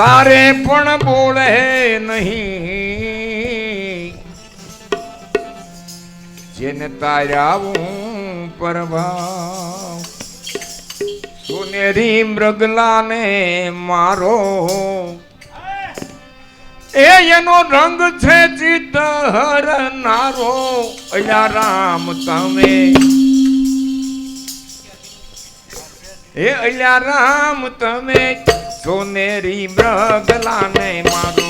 તારે પણ બોલે નહીં. જેને તાર્યાવું પ્રભાવ સુનેરી મૃગલાને મારો. એ એનો રંગ છે ચિત્ત હરનારો અયા રામ તમે. હે અયા રામ તમે. સોનેરી મૃગલાને મારો.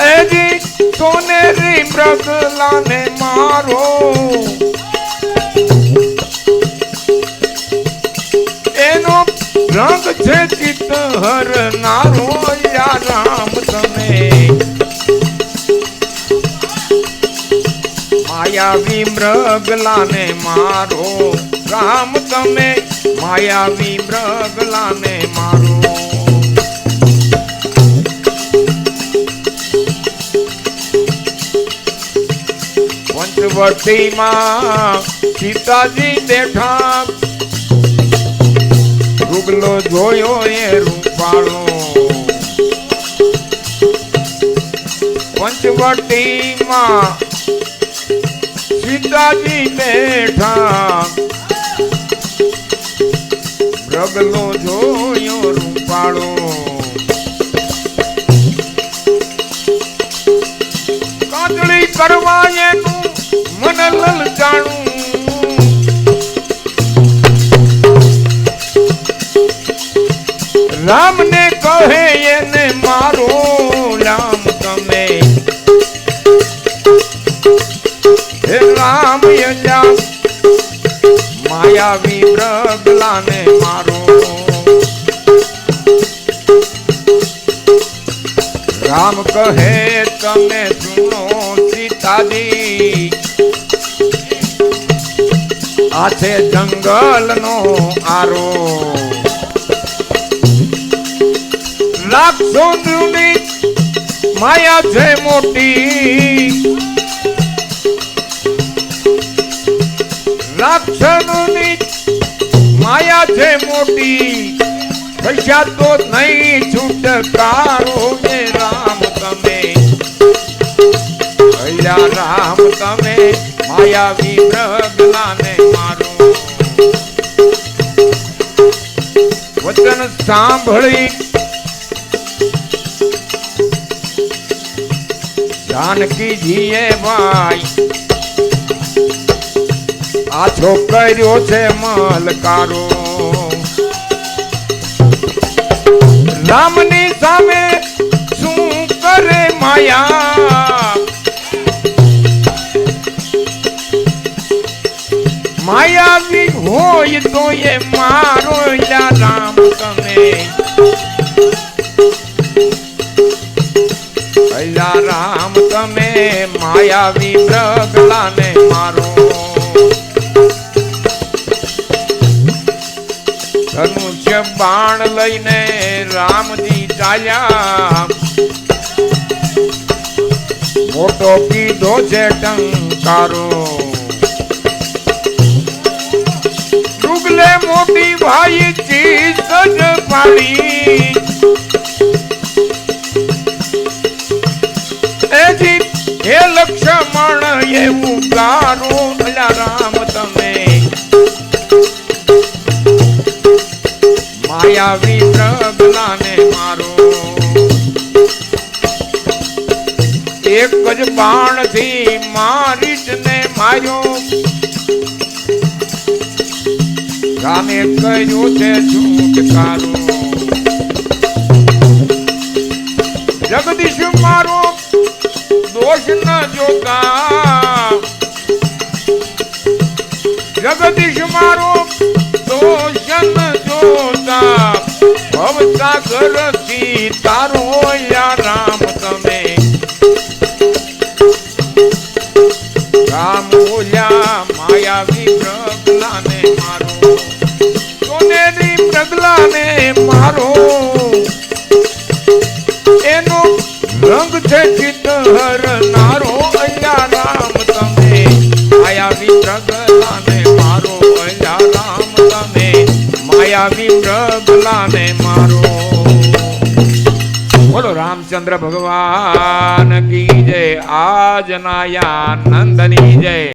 એજી સોનેરી મૃગલાને મારો. એનો રંગ છે ચિત્ત હરનારો યા રામ તમે માયાવી મૃગલાને મારો. રામ તમે માયાવી મૃગલાને મારો. પંચવટીમાં સીતાજી બેઠા. રૂગલો જોયો એ રૂપાળો. પંચવટીમાં સીતાજી બેઠા રગલો જોયો રૂપાળો. કાજળી કરવા એનું મન લલચાણું રામને કહે એને મારો રામ યજા માયાવી મારો. રામ કહે તમે સુનો સીતાજી. આ છે જંગલનો આરો. લાખો દુની માયા છે મોટી. રાક્ષસોની માયા છે મોટી. પૈસા તો નહીં છૂટકારો ને રામ તમે. ભૈયા રામ તમે માયાવી મૃગલાને મારો. વચન સાંભળી. જાનકીજીએ ભાઈ આ છોકરીઓ છે માલકારો. રામની સામે શું કરે માયા? માયાવી હોય તો એ મારો રામ તમે. રામ તમે, માયાવી પ્રગલાને મારો. ધનુષ્ય બાણ લઈને રામજી ચાલ્યા. મોટો કીધો છે ટંકારો. ડુગલે મોટી ભાઈ ચીજ પાડી. એથી હે લક્ષ્મણ, એવું ગારો રામ તમે. મારો. એક જ બાણથી મારીશ ને માર્યો. રામે કર્યો છે છૂટકારો જગદીશ મારો તમે. માયાવી પ્રગલાને મારો. પ્રગલાને મારો? એનો રંગ છે અલ્યા રામ તમે. માયાવી પ્રગલાને મારો અલ્યા રામ આવી પ્રભલાને મારો. બોલો રામચંદ્ર ભગવાન કી જય આજના નંદની જય.